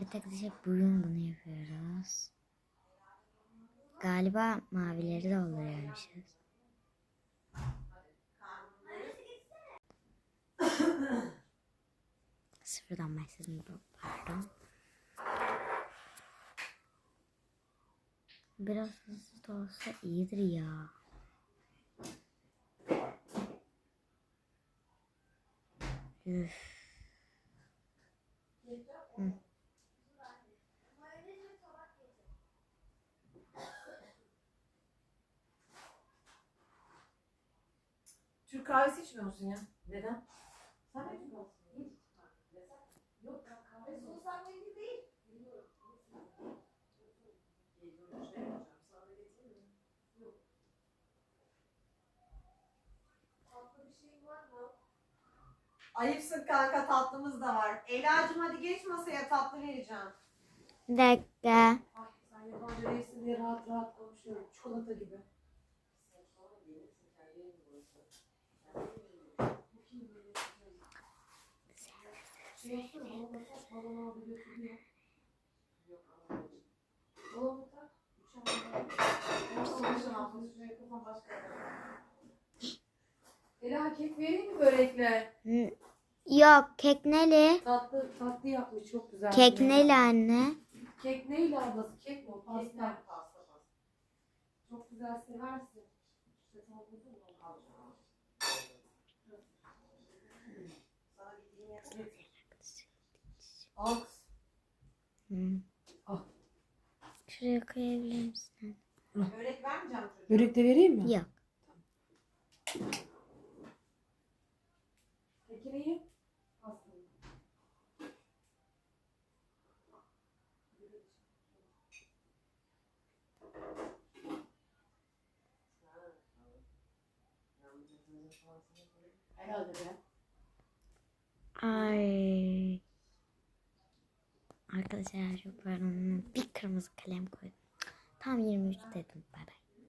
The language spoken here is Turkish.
Evet arkadaşlar bugün bunu yapıyoruz. Galiba mavileri dolduruyormuşuz. Sıfırdan başladım. Pardon. Biraz hızlı da olsa iyidir ya. Üf. Hı. Türk kahvesi içmiyor musun ya? Neden? Sen ne içmiyorsun? Yok ya kahve sen ilgili değil. Tatlı bir şey var mı? Ayıpsın kanka tatlımız da var. Ela'cığım hadi geç masaya tatlı vereceğim. Bir dakika. Ay sen yabancı değilsin diye rahat rahat konuşuyorum. Çikolata gibi. Ela kek vereyim mi börekle? Yok kek neli? Tatlı, tatlı yapmış çok güzel. Kek neli anne? Kek neyle ablası? Kek mi? o? Pasta. Pasta, pasta. Çok güzel seversin. İşte sen buldun mu? Sana Al kız. Hı. Al. Şuraya koyabilir misin? Börek vermeyeceğim çocuğa. Börek de vereyim mi? Yok. Herhalde be. Ay. Arkadaşlar çok pardon. Bir kırmızı kalem koydum. Tam 23 dedim. Bay.